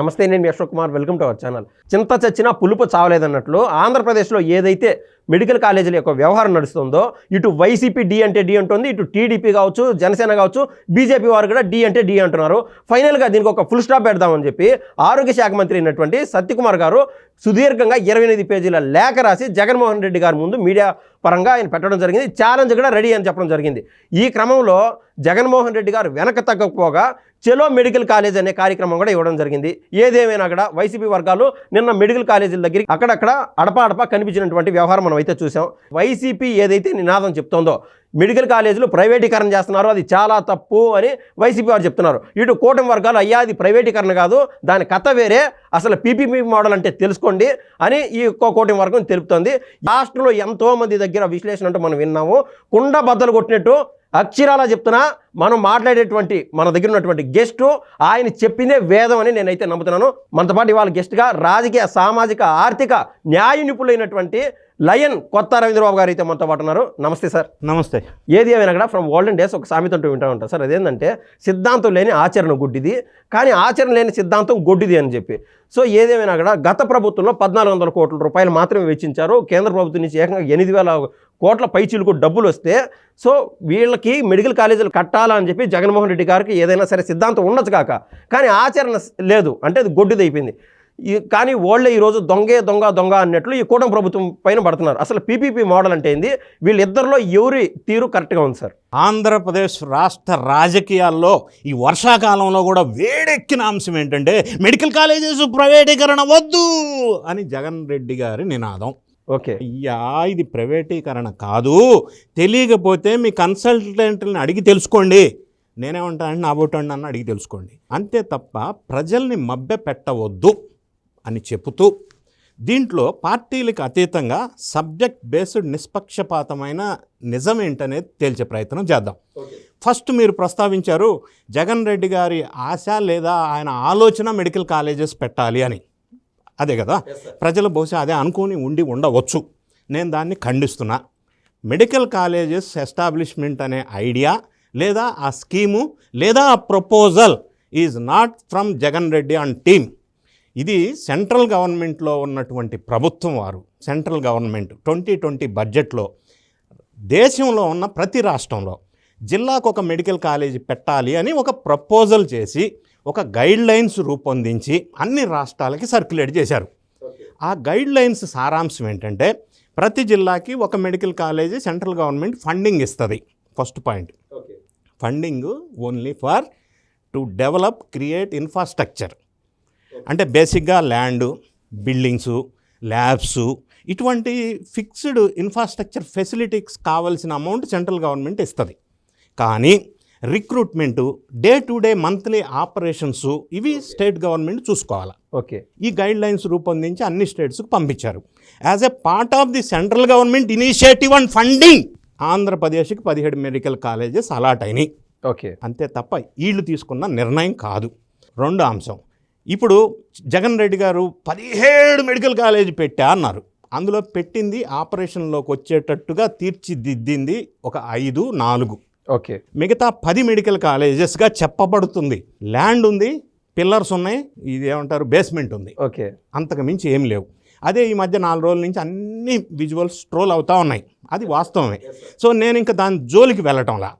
నమస్తే నేను Yashok Kumar. Welcome to our channel. చింత చచ్చినా పులుపు చావలేదన్నట్లు ఆంధ్రప్రదేశ్లో ఏదైతే మెడికల్ కాలేజీల యొక్క వ్యవహారం నడుస్తుందో ఇటు వైసీపీ డి అంటే డి అంటుంది ఇటు టీడీపీ కావచ్చు జనసేన కావచ్చు బీజేపీ వారు కూడా డి అంటే డి అంటున్నారు. ఫైనల్గా దీనికి ఒక ఫుల్ స్టాప్ పెడదామని చెప్పి ఆరోగ్య శాఖ మంత్రి అయినటువంటి సత్యకుమార్ గారు సుదీర్ఘంగా ఇరవై ఎనిమిది పేజీల లేఖ రాసి జగన్మోహన్ రెడ్డి గారి ముందు మీడియా పరంగా ఆయన పెట్టడం జరిగింది. ఛాలెంజ్ కూడా రెడీ అని చెప్పడం జరిగింది. ఈ క్రమంలో జగన్మోహన్ రెడ్డి గారు వెనక తగ్గకపోగా చెలో మెడికల్ కాలేజ్ అనే కార్యక్రమం కూడా ఇవ్వడం జరిగింది. ఏదేమైనా కూడా వైసీపీ వర్గాలు నిన్న మెడికల్ కాలేజీల దగ్గరికి అక్కడక్కడ అడపా కనిపించినటువంటి వ్యవహారం మనం అయితే చూసాం. వైసీపీ ఏదైతే నినాదం చెప్తోందో మెడికల్ కాలేజీలు ప్రైవేటీకరణ చేస్తున్నారు. అది చాలా తప్పు అని వైసీపీ వారు చెప్తున్నారు. ఇటు కూటమి వర్గాలు అయ్యా అది ప్రైవేటీకరణ కాదు దాని కథ వేరే. అసలు పీపీపీ మోడల్ అంటే తెలుసుకోండి అని ఈ కూటమి వర్గం తెలుపుతోంది. రాష్ట్రంలో ఎంతోమంది దగ్గర విశ్లేషణ అంటూ మనం విన్నాము. కుండ బద్దలు కొట్టినట్టు అక్షరాలా చెప్తున్నా. మనం మాట్లాడేటువంటి మన దగ్గర ఉన్నటువంటి గెస్టు ఆయన చెప్పిందే వేదం అని నేనైతే నమ్ముతున్నాను. మనతో పాటు ఇవాళ గెస్ట్గా రాజకీయ సామాజిక ఆర్థిక న్యాయ నిపుణులైనటువంటి లయన్ కొత్త రవీంద్రబాబు గారు అయితే మనతో పాటు ఉన్నారు. నమస్తే సార్. నమస్తే. ఏది ఏమైనా కూడా ఫ్రమ్ ఓల్డెన్ డేస్ ఒక సామెత అంటూ వింటూ ఉంటాం సార్. అదేంటంటే సిద్ధాంతం లేని ఆచరణ గుడ్డిది కానీ ఆచరణ లేని సిద్ధాంతం గొడ్డిది అని చెప్పి. సో ఏదేమైనా కూడా గత ప్రభుత్వంలో పద్నాలుగు వందల కోట్ల రూపాయలు మాత్రమే వెచ్చించారు. కేంద్ర ప్రభుత్వం నుంచి ఏకంగా ఎనిమిది వేల కోట్ల పైచీలకు డబ్బులు వస్తే సో వీళ్ళకి మెడికల్ కాలేజీలు కట్టాలని చెప్పి జగన్మోహన్ రెడ్డి గారికి ఏదైనా సరే సిద్ధాంతం ఉండొచ్చు కాక కానీ ఆచరణ లేదు. అంటే అది గొడ్డిది అయిపోయింది. కానీ వాళ్ళే ఈరోజు దొంగే దొంగ దొంగ అన్నట్లు ఈ కూటమి ప్రభుత్వం పైన పడుతున్నారు. అసలు పీపీపీ మోడల్ అంటే ఏంది? వీళ్ళిద్దరిలో ఎవరి తీరు కరెక్ట్గా ఉంది సార్? ఆంధ్రప్రదేశ్ రాష్ట్ర రాజకీయాల్లో ఈ వర్షాకాలంలో కూడా వేడెక్కిన అంశం ఏంటంటే మెడికల్ కాలేజెస్ ప్రైవేటీకరణ వద్దు అని జగన్ రెడ్డి గారి నినాదం. ఓకే. అయ్యా ఇది ప్రైవేటీకరణ కాదు. తెలియకపోతే మీ కన్సల్టెంట్ని అడిగి తెలుసుకోండి. నేనేమంటానంటే నా బోటండి నన్ను అడిగి తెలుసుకోండి. అంతే తప్ప ప్రజల్ని మభ్య పెట్టవద్దు అని చెబుతూ దీంట్లో పార్టీలకు అతీతంగా సబ్జెక్ట్ బేస్డ్ నిష్పక్షపాతమైన నిజం ఏంటనేది తేల్చే ప్రయత్నం చేద్దాం. ఫస్ట్ మీరు ప్రస్తావించారు జగన్ రెడ్డి గారి ఆశ లేదా ఆయన ఆలోచన మెడికల్ కాలేజెస్ పెట్టాలి అని. అదే కదా? ప్రజలు బహుశా అదే అనుకుని ఉండి ఉండవచ్చు. నేను దాన్ని ఖండిస్తున్నా. మెడికల్ కాలేజెస్ ఎస్టాబ్లిష్మెంట్ అనే ఐడియా లేదా ఆ స్కీము లేదా ఆ proposal is not from Jagan Reddy and team. ఇది సెంట్రల్ గవర్నమెంట్లో ఉన్నటువంటి ప్రభుత్వం వారు సెంట్రల్ గవర్నమెంట్ ట్వంటీ ట్వంటీ బడ్జెట్లో దేశంలో ఉన్న ప్రతి రాష్ట్రంలో జిల్లాకు ఒక మెడికల్ కాలేజీ పెట్టాలి అని ఒక ప్రపోజల్ చేసి ఒక గైడ్ లైన్స్ రూపొందించి అన్ని రాష్ట్రాలకి సర్క్యులేట్ చేశారు. ఆ గైడ్ లైన్స్ సారాంశం ఏంటంటే ప్రతి జిల్లాకి ఒక medical college central government funding ఇస్తుంది. First point. Funding only for to develop create infrastructure. అంటే బేసిక్గా ల్యాండ్ బిల్డింగ్స్ ల్యాబ్స్ ఇటువంటి ఫిక్స్డ్ ఇన్ఫ్రాస్ట్రక్చర్ ఫెసిలిటీస్ కావాల్సిన అమౌంట్ సెంట్రల్ గవర్నమెంట్ ఇస్తుంది. కానీ recruitment day to day monthly operations ఇవి స్టేట్ గవర్నమెంట్ చూసుకోవాలి. Okay. ఈ గైడ్ లైన్స్ రూపొందించి అన్ని స్టేట్స్కి పంపించారు. As a part of the central government initiative and funding ఆంధ్రప్రదేశ్కి పదిహేడు మెడికల్ కాలేజెస్ అలాట్ అయినాయి. ఓకే. అంతే తప్ప వీళ్ళు తీసుకున్న నిర్ణయం కాదు. రెండో అంశం. ఇప్పుడు జగన్ రెడ్డి గారు పదిహేడు మెడికల్ కాలేజ్ పెట్టా అన్నారు. అందులో పెట్టింది ఆపరేషన్లోకి వచ్చేటట్టుగా తీర్చిదిద్దింది ఒక ఐదు నాలుగు. ఓకే. మిగతా పది మెడికల్ కాలేజెస్గా చెప్పబడుతుంది. ల్యాండ్ ఉంది పిల్లర్స్ ఉన్నాయి ఇది ఏమంటారు బేస్మెంట్ ఉంది. ఓకే. అంతకు మించి ఏం లేవు. అదే ఈ మధ్య నాలుగు రోజుల నుంచి అన్ని విజువల్స్ స్ట్రోల్ అవుతూ ఉన్నాయి. అది వాస్తవమే. సో నేను ఇంకా దాని జోలికి వెళ్ళటంలా.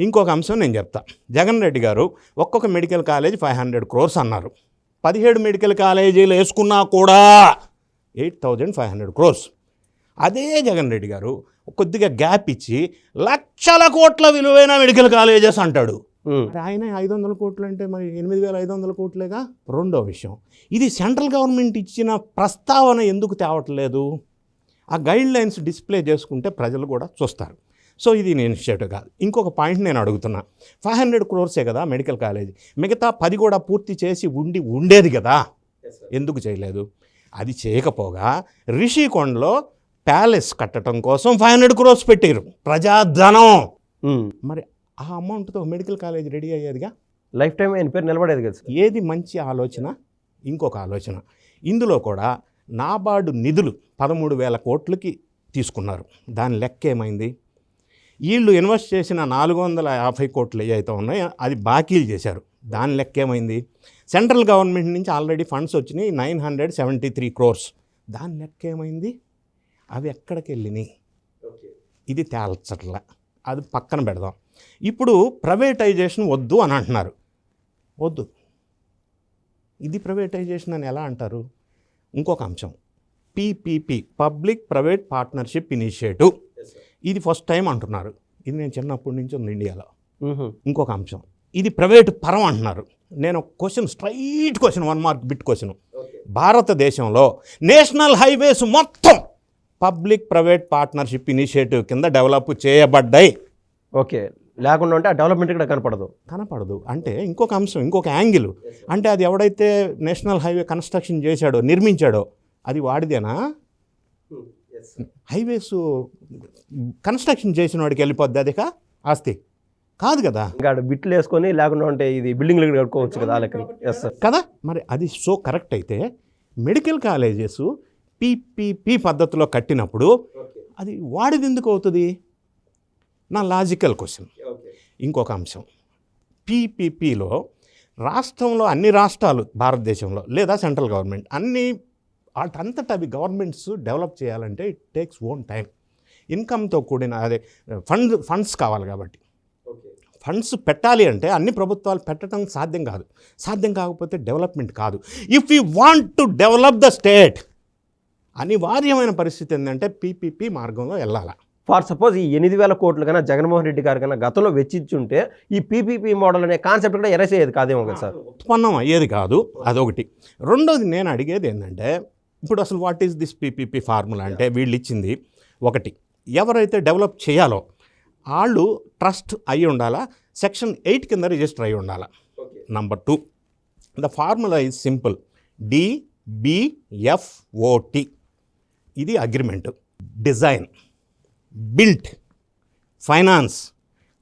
ఇంకొక అంశం నేను చెప్తా. జగన్ రెడ్డి గారు ఒక్కొక్క medical college five hundred crores అన్నారు. పదిహేడు మెడికల్ కాలేజీలు వేసుకున్నా కూడా eight thousand five hundred crores. అదే జగన్ రెడ్డి గారు కొద్దిగా గ్యాప్ ఇచ్చి లక్షల కోట్ల విలువైన మెడికల్ కాలేజెస్ అంటాడు. ఆయన ఐదు వందల కోట్లు అంటే మరి ఎనిమిది వేల ఐదు వందల కోట్లేగా? రెండో విషయం. ఇది సెంట్రల్ గవర్నమెంట్ ఇచ్చిన ప్రస్తావన ఎందుకు తేవట్లేదు? ఆ గైడ్ లైన్స్ డిస్ప్లే చేసుకుంటే ప్రజలు కూడా చూస్తారు. సో ఇది నేను ఇనిషియేటివ్ కాదు. ఇంకొక పాయింట్ నేను అడుగుతున్నా. ఫైవ్ హండ్రెడ్ క్రోర్సే కదా మెడికల్ కాలేజ్ మిగతా పది కూడా పూర్తి చేసి ఉండి ఉండేది కదా. ఎందుకు చేయలేదు? అది చేయకపోగా రిషికొండలో ప్యాలెస్ కట్టడం కోసం ఫైవ్ హండ్రెడ్ క్రోర్స్ పెట్టారు ప్రజాధనం. ఉమ్. మరి ఆ అమౌంట్తో మెడికల్ కాలేజ్ రెడీ అయ్యేదిగా? లైఫ్ టైం ఆయన పేరు నిలబడేది కదా ఏది మంచి ఆలోచన? ఇంకొక ఆలోచన. ఇందులో కూడా నాబార్డు నిధులు పదమూడు వేల కోట్లకి తీసుకున్నారు. దాని లెక్క ఏమైంది? వీళ్ళు ఇన్వెస్ట్ చేసిన నాలుగు వందల యాభై కోట్లు ఏవైతే ఉన్నాయో అది బాకీలు చేశారు. దాని లెక్క ఏమైంది? సెంట్రల్ గవర్నమెంట్ నుంచి ఆల్రెడీ ఫండ్స్ వచ్చినాయి nine hundred seventy three crores. దాని లెక్క ఏమైంది? అవి ఎక్కడికి వెళ్ళినాయి? ఇది తేల్చట్ల. అది పక్కన పెడదాం. ఇప్పుడు ప్రైవేటైజేషన్ వద్దు అని అంటున్నారు. వద్దు. ఇది ప్రైవేటైజేషన్ అని ఎలా అంటారు? ఇంకొక అంశం. PPP public private partnership initiative. ఇది ఫస్ట్ టైం అంటున్నారు. ఇది నేను చిన్నప్పటి నుంచి ఉంది ఇండియాలో. ఇంకొక అంశం. ఇది ప్రైవేట్ పరం అంటున్నారు. నేను question straight question one mark bit question భారతదేశంలో నేషనల్ హైవేస్ మొత్తం పబ్లిక్ ప్రైవేట్ పార్ట్నర్షిప్ ఇనిషియేటివ్ కింద డెవలప్ చేయబడ్డాయి. ఓకే. లేకుండా ఉంటే ఆ డెవలప్మెంట్ కూడా కనపడదు. కనపడదు. అంటే ఇంకొక అంశం ఇంకొక యాంగిల్. అంటే అది ఎవడైతే నేషనల్ హైవే కన్స్ట్రక్షన్ చేశాడో నిర్మించాడో అది వాడిదేనా? హైవేస్ కన్స్ట్రక్షన్ చేసిన వాడికి వెళ్ళిపోద్ది అది కా? ఆస్తి. కాదు కదా? ఇంకా బిట్లు వేసుకొని లేకుండా ఉంటే ఇది బిల్డింగ్లు కట్టుకోవచ్చు కదా లెక్కని ఎస్ సార్ కదా? మరి అది సో కరెక్ట్ అయితే మెడికల్ కాలేజెస్ పీపీపీ పద్ధతిలో కట్టినప్పుడు అది వాడిది ఎందుకు అవుతుంది? నా లాజికల్ క్వశ్చన్. ఇంకొక అంశం. పీపీపీలో రాష్ట్రంలో అన్ని రాష్ట్రాలు భారతదేశంలో లేదా సెంట్రల్ గవర్నమెంట్ అన్ని వాటంతట అవి గవర్నమెంట్స్ డెవలప్ చేయాలంటే ఇట్ టేక్స్ ఓన్ టైం ఇన్కమ్తో కూడిన అదే ఫండ్ ఫండ్స్ కావాలి కాబట్టి. ఫండ్స్ పెట్టాలి అంటే అన్ని ప్రభుత్వాలు పెట్టడం సాధ్యం కాదు. సాధ్యం కాకపోతే డెవలప్మెంట్ కాదు. If you want to develop the state అనివార్యమైన పరిస్థితి ఏంటంటే పీపీపీ మార్గంలో వెళ్ళాలి. ఫర్ సపోజ్ ఈ ఎనిమిది వేల కోట్లు కన్నా జగన్మోహన్ రెడ్డి గారు కన్నా గతంలో వెచ్చించుంటే ఈ పీపీపీ మోడల్ అనే కాన్సెప్ట్ కూడా ఎరస్ అయ్యేది కాదేమో కదా సార్? ఉత్పన్నం అయ్యేది కాదు అదొకటి. రెండోది నేను అడిగేది ఏంటంటే ఇప్పుడు అసలు what is this PPP formula అంటే వీళ్ళు ఇచ్చింది ఒకటి. ఎవరైతే డెవలప్ చేయాలో వాళ్ళు ట్రస్ట్ అయి ఉండాలా సెక్షన్ ఎయిట్ కింద రిజిస్టర్ అయి ఉండాలా? Number two the formula is simple DBFOT ఇది agreement design built finance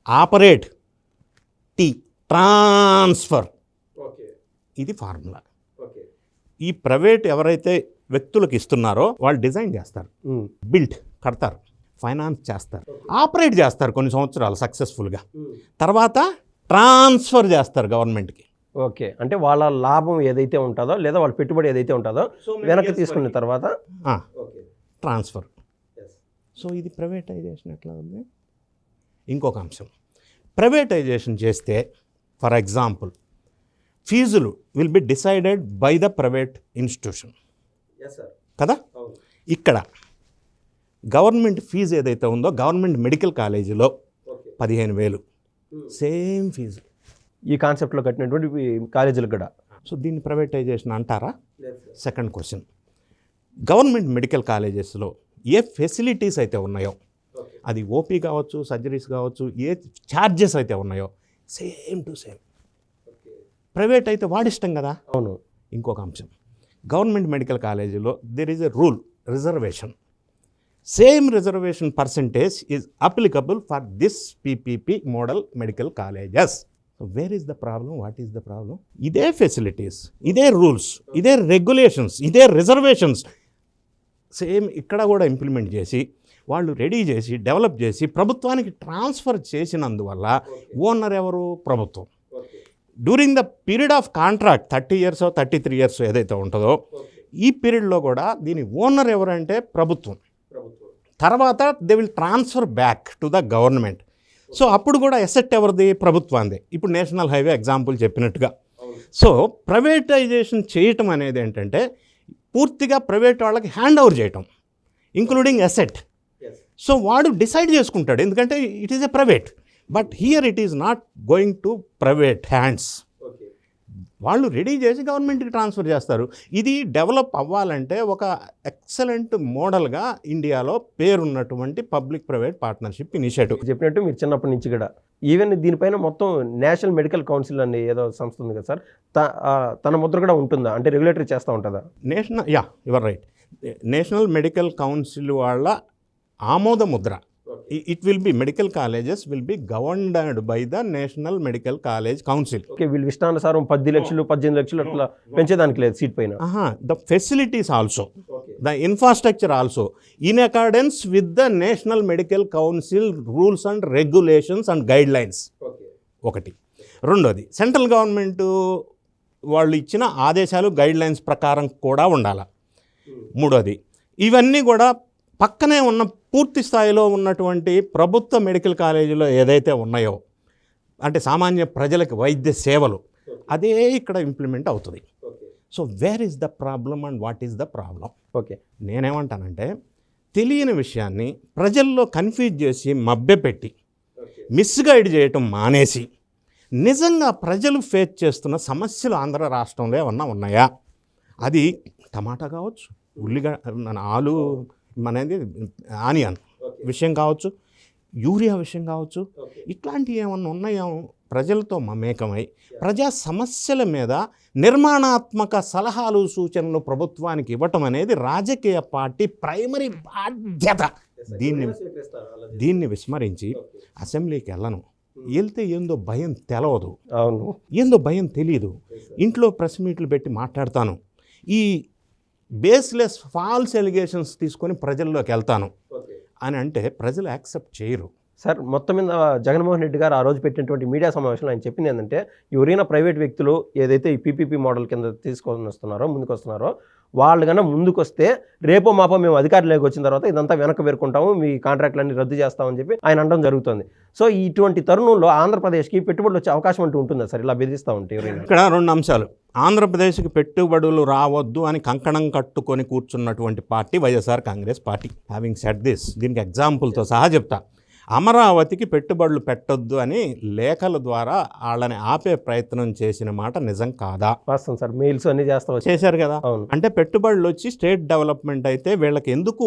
operate T transfer ఇది ఫార్ములా ఈ ప్రైవేట్ ఎవరైతే వ్యక్తులకు ఇస్తున్నారో వాళ్ళు డిజైన్ చేస్తారు. బిల్ట్ కడతారు. ఫైనాన్స్ చేస్తారు. ఆపరేట్ చేస్తారు కొన్ని సంవత్సరాలు సక్సెస్ఫుల్గా. తర్వాత ట్రాన్స్ఫర్ చేస్తారు గవర్నమెంట్కి. ఓకే. అంటే వాళ్ళ లాభం ఏదైతే ఉంటుందో లేదా వాళ్ళ పెట్టుబడి ఏదైతే ఉంటుందో వెనక్కి తీసుకున్న తర్వాత ట్రాన్స్ఫర్. సో ఇది ప్రైవేటైజేషన్ ఎట్లా ఉంది? ఇంకొక అంశం. ప్రైవేటైజేషన్ చేస్తే ఫర్ ఎగ్జాంపుల్ ఫీజులు will be decided by the private institution. కదా? ఇక్కడ గవర్నమెంట్ ఫీజు ఏదైతే ఉందో గవర్నమెంట్ మెడికల్ కాలేజీలో పదిహేను వేలు. Same fees. ఈ కాన్సెప్ట్లో కట్టినటువంటి ఈ కాలేజీలకు కూడా. సో దీన్ని ప్రైవేటైజేషన్ అంటారా? Second question. గవర్నమెంట్ మెడికల్ కాలేజెస్లో ఏ ఫెసిలిటీస్ అయితే ఉన్నాయో అది ఓపీ కావచ్చు సర్జరీస్ కావచ్చు ఏ ఛార్జెస్ అయితే ఉన్నాయో సేమ్ టు సేమ్. ప్రైవేట్ అయితే వాడిష్టం కదా? అవును. ఇంకొక అంశం. గవర్నమెంట్ మెడికల్ కాలేజీలో there is a rule reservation same reservation percentage is applicable for this PPP model medical colleges where is the problem what is the problem ఇదే facilities ఇదే rules ఇదే regulations ఇదే రిజర్వేషన్స్ సేమ్ ఇక్కడ కూడా implement చేసి వాళ్ళు ready చేసి develop చేసి ప్రభుత్వానికి ట్రాన్స్ఫర్ చేసినందువల్ల ఓనర్ ఎవరు? ప్రభుత్వం. During the period of contract thirty years thirty three years ఏదైతే ఉంటుందో ఈ పీరియడ్లో కూడా దీని ఓనర్ ఎవరంటే ప్రభుత్వం. తర్వాత they will transfer back to the government so అప్పుడు కూడా ఎసెట్ ఎవరిది? ప్రభుత్వాందే ఇప్పుడు నేషనల్ హైవే ఎగ్జాంపుల్ చెప్పినట్టుగా. సో ప్రైవేటైజేషన్ చేయటం అనేది ఏంటంటే పూర్తిగా ప్రైవేట్ వాళ్ళకి హ్యాండ్ ఓవర్ చేయటం ఇంక్లూడింగ్ ఎసెట్ సో వాడు డిసైడ్ చేసుకుంటాడు. ఎందుకంటే it is a private but here it is not going to private hands. వాళ్ళు రెడీ చేసి గవర్నమెంట్కి ట్రాన్స్ఫర్ చేస్తారు. ఇది డెవలప్ అవ్వాలంటే ఒక ఎక్సలెంట్ మోడల్గా ఇండియాలో పేరున్నటువంటి పబ్లిక్ ప్రైవేట్ పార్ట్నర్షిప్ ఇనిషియేటివ్. చెప్పినట్టు మీరు చిన్నప్పటి నుంచి కూడా ఈవెన్ దీనిపైన మొత్తం నేషనల్ మెడికల్ కౌన్సిల్ అనే ఏదో సంస్థ ఉంది కదా సార్? తన ముద్ర కూడా ఉంటుందా? అంటే రెగ్యులేటరీ చేస్తూ ఉంటుందా? National yeah your right. National medical council వాళ్ళ ఆమోద Mudra. It will be medical colleges will be governed by the national medical college council okay వీళ్ళు ఇష్టానుసారం పది లక్షలు పద్దెనిమిది లక్షలు అట్లా పెంచేదానికి లేదు సీట్ పైన. The facilities also the infrastructure also in accordance with the national medical council rules and regulations and guidelines ఒకటి. రెండోది సెంట్రల్ గవర్నమెంట్ వాళ్ళు ఇచ్చిన ఆదేశాలు గైడ్ లైన్స్ ప్రకారం కూడా ఉండాలి. మూడోది ఇవన్నీ కూడా పక్కనే ఉన్న పూర్తి స్థాయిలో ఉన్నటువంటి ప్రభుత్వ మెడికల్ కాలేజీలో ఏదైతే ఉన్నాయో అంటే సామాన్య ప్రజలకు వైద్య సేవలు అదే ఇక్కడ ఇంప్లిమెంట్ అవుతుంది. So where is the problem and what is the problem okay. నేనేమంటానంటే తెలియని విషయాన్ని ప్రజల్లో కన్ఫ్యూజ్ చేసి మభ్యపెట్టి మిస్గైడ్ చేయటం మానేసి నిజంగా ప్రజలు ఫేస్ చేస్తున్న సమస్యలు ఆంధ్ర రాష్ట్రంలో ఏమన్నా ఉన్నాయా? అది టమాటా కావచ్చు ఉల్లిగ మన ఆలు అనేది ఆనియన్ విషయం కావచ్చు యూరియా విషయం కావచ్చు ఇట్లాంటివి ఏమన్నా ఉన్నాయో? ప్రజలతో మమేకమై ప్రజా సమస్యల మీద నిర్మాణాత్మక సలహాలు సూచనలు ప్రభుత్వానికి ఇవ్వటం అనేది రాజకీయ పార్టీ ప్రైమరీ బాధ్యత. దీన్ని దీన్ని విస్మరించి అసెంబ్లీకి వెళ్ళను. వెళ్తే ఏందో భయం తెలవదు. అవును. ఏందో భయం తెలియదు ఇంట్లో ప్రెస్ మీట్లు పెట్టి మాట్లాడతాను. ఈ బేస్లెస్ ఫాల్స్ ఎలిగేషన్స్ తీసుకొని ప్రజల్లోకి వెళ్తాను. అని అంటే ప్రజలు యాక్సెప్ట్ చేయరు. సార్ మొత్తం మీద జగన్మోహన్ రెడ్డి గారు ఆ రోజు పెట్టినటువంటి మీడియా సమావేశంలో ఆయన చెప్పింది ఏంటంటే ఎవరైనా ప్రైవేట్ వ్యక్తులు ఏదైతే ఈ పీపీపీ మోడల్ కింద తీసుకొని వస్తున్నారో ముందుకు వస్తున్నారో వాళ్ళు కన్నా ముందుకు వస్తే రేపో మాపో మేము అధికారులకు వచ్చిన తర్వాత ఇదంతా వెనక్కి పేర్కొంటాము మీ కాంట్రాక్ట్లన్నీ రద్దు చేస్తామని చెప్పి ఆయన అనడం జరుగుతుంది. సో ఇటువంటి తరుణంలో ఆంధ్రప్రదేశ్కి పెట్టుబడులు వచ్చే అవకాశం అంటూ ఉంటుందా సార్? ఇలా బెదిరిస్తూ ఉంటే ఇక్కడ రెండు అంశాలు. ఆంధ్రప్రదేశ్కి పెట్టుబడులు రావద్దు అని కంకణం కట్టుకొని కూర్చున్నటువంటి party YSR Congress party. Having set this దీనికి ఎగ్జాంపుల్తో సహా చెప్తా. అమరావతికి పెట్టుబడులు పెట్టొద్దు అని లేఖల ద్వారా వాళ్ళని ఆపే ప్రయత్నం చేసిన మాట నిజం కాదా? వాస్తవం సార్ మెయిల్స్ అన్ని చేస్తా చేశారు కదా? అంటే పెట్టుబడులు వచ్చి స్టేట్ డెవలప్మెంట్ అయితే వీళ్ళకి ఎందుకు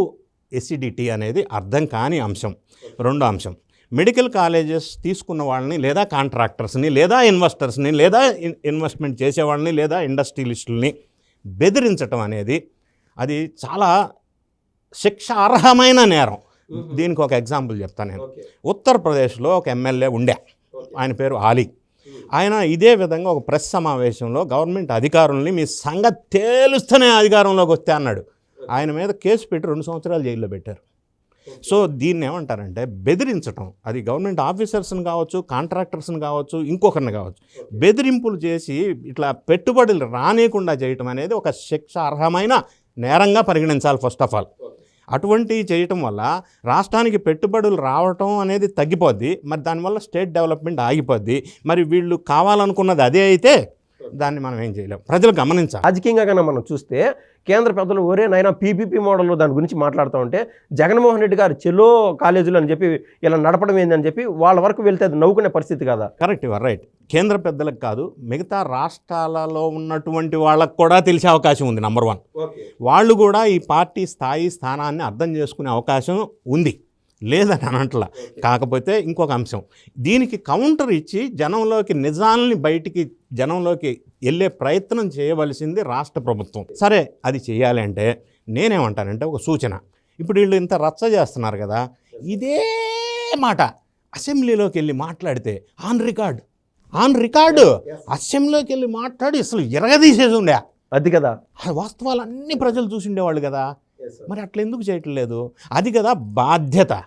ఎస్సిడిటీ అనేది అర్థం కాని అంశం. రెండో అంశం. మెడికల్ కాలేజెస్ తీసుకున్న వాళ్ళని లేదా కాంట్రాక్టర్స్ని లేదా ఇన్వెస్టర్స్ని లేదా ఇన్- ఇన్వెస్ట్మెంట్ చేసే వాళ్ళని లేదా ఇండస్ట్రియలిస్టుల్ని బెదిరించటం అనేది అది చాలా శిక్షార్హమైన నేరం. దీనికి ఒక ఎగ్జాంపుల్ చెప్తాను నేను. ఉత్తరప్రదేశ్లో ఒక ఎమ్మెల్యే ఉండే. ఆయన పేరు ఆలీ. ఆయన ఇదే విధంగా ఒక ప్రెస్ సమావేశంలో గవర్నమెంట్ అధికారుల్ని మీ సంగతి తేలుస్తూనే అధికారంలోకి వస్తే అన్నాడు. ఆయన మీద కేసు పెట్టి రెండు సంవత్సరాలు జైల్లో పెట్టారు. సో దీన్ని ఏమంటారంటే బెదిరించటం. అది గవర్నమెంట్ ఆఫీసర్స్ని కావచ్చు కాంట్రాక్టర్స్ని కావచ్చు ఇంకొకరిని కావచ్చు. బెదిరింపులు చేసి ఇట్లా పెట్టుబడులు రానియకుండా చేయటం అనేది ఒక శిక్షార్హమైన నేరంగా పరిగణించాలి ఫస్ట్ ఆఫ్ ఆల్ అటువంటివి చేయటం వల్ల రాష్ట్రానికి పెట్టుబడులు రావటం అనేది తగ్గిపోద్ది. మరి దానివల్ల స్టేట్ డెవలప్మెంట్ ఆగిపోద్ది. మరి వీళ్ళు కావాలనుకున్నది అదే అయితే దాన్ని మనం ఏం చేయలేం. ప్రజలు గమనించాలి. రాజకీయంగా కన్నా మనం చూస్తే కేంద్ర పెద్దలు ఒరే నైనా పీపీపీ మోడల్లో దాని గురించి మాట్లాడుతూ ఉంటే జగన్మోహన్ రెడ్డి గారు చెలో కాలేజీలు అని చెప్పి ఇలా నడపడం ఏందని చెప్పి వాళ్ళ వరకు వెళ్తే అది నవ్వుకునే పరిస్థితి కదా? కరెక్ట్ రైట్ కేంద్ర పెద్దలకు కాదు మిగతా రాష్ట్రాలలో ఉన్నటువంటి వాళ్ళకు కూడా తెలిసే అవకాశం ఉంది నంబర్ వన్ వాళ్ళు కూడా ఈ పార్టీ స్థాయి స్థానాన్ని అర్థం చేసుకునే అవకాశం ఉంది. లేదని అనట్ల కాకపోతే ఇంకొక అంశం. దీనికి కౌంటర్ ఇచ్చి జనంలోకి నిజాల్ని బయటికి జనంలోకి వెళ్ళే ప్రయత్నం చేయవలసింది రాష్ట్ర ప్రభుత్వం. సరే అది చేయాలి అంటే నేనేమంటానంటే ఒక సూచన. ఇప్పుడు వీళ్ళు ఇంత రచ్చ చేస్తున్నారు కదా ఇదే మాట. అసెంబ్లీలోకి వెళ్ళి మాట్లాడితే ఆన్ రికార్డ్. On record. అసెంబ్లీలోకి వెళ్ళి మాట్లాడి అసలు ఎరగదీసేసి ఉండే. అది కదా. ఆ వాస్తవాలు అన్ని ప్రజలు చూసిండేవాళ్ళు కదా. మరి అట్లా ఎందుకు చేయట్లేదు? అది కదా బాధ్యత.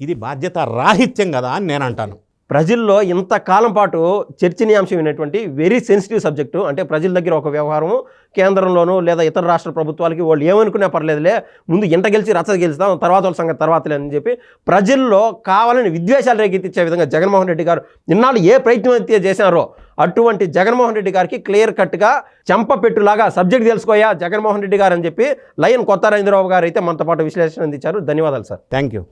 ఇది బాధ్యత రాహిత్యం కదా అని నేను అంటాను ప్రజల్లో ఇంతకాలం పాటు చర్చనీయాంశమైనటువంటి వెరీ సెన్సిటివ్ సబ్జెక్టు అంటే ప్రజల దగ్గర ఒక వ్యవహారం కేంద్రంలోనూ లేదా ఇతర రాష్ట్ర ప్రభుత్వాలకి వాళ్ళు ఏమనుకునే పర్లేదులే ముందు ఇంట గెలిచి రచ్చ గెలుస్తాం తర్వాత వాళ్ళ సంగతి తర్వాతలే అని చెప్పి ప్రజల్లో కావాలని విద్వేషాలు రేకెత్తించే విధంగా జగన్మోహన్ రెడ్డి గారు ఇన్నాళ్ళు ఏ ప్రయత్నం అయితే చేశారో అటువంటి జగన్మోహన్ రెడ్డి గారికి క్లియర్ కట్గా చెంపపెట్టులాగా సబ్జెక్ట్ తెలుసుకోయా జగన్మోహన్ రెడ్డి గారు అని చెప్పి లయన్ కొత్త రవీంద్రబాబు గారు అయితే మనతో పాటు విశ్లేషణ అందించారు. ధన్యవాదాలు సార్. Thank you.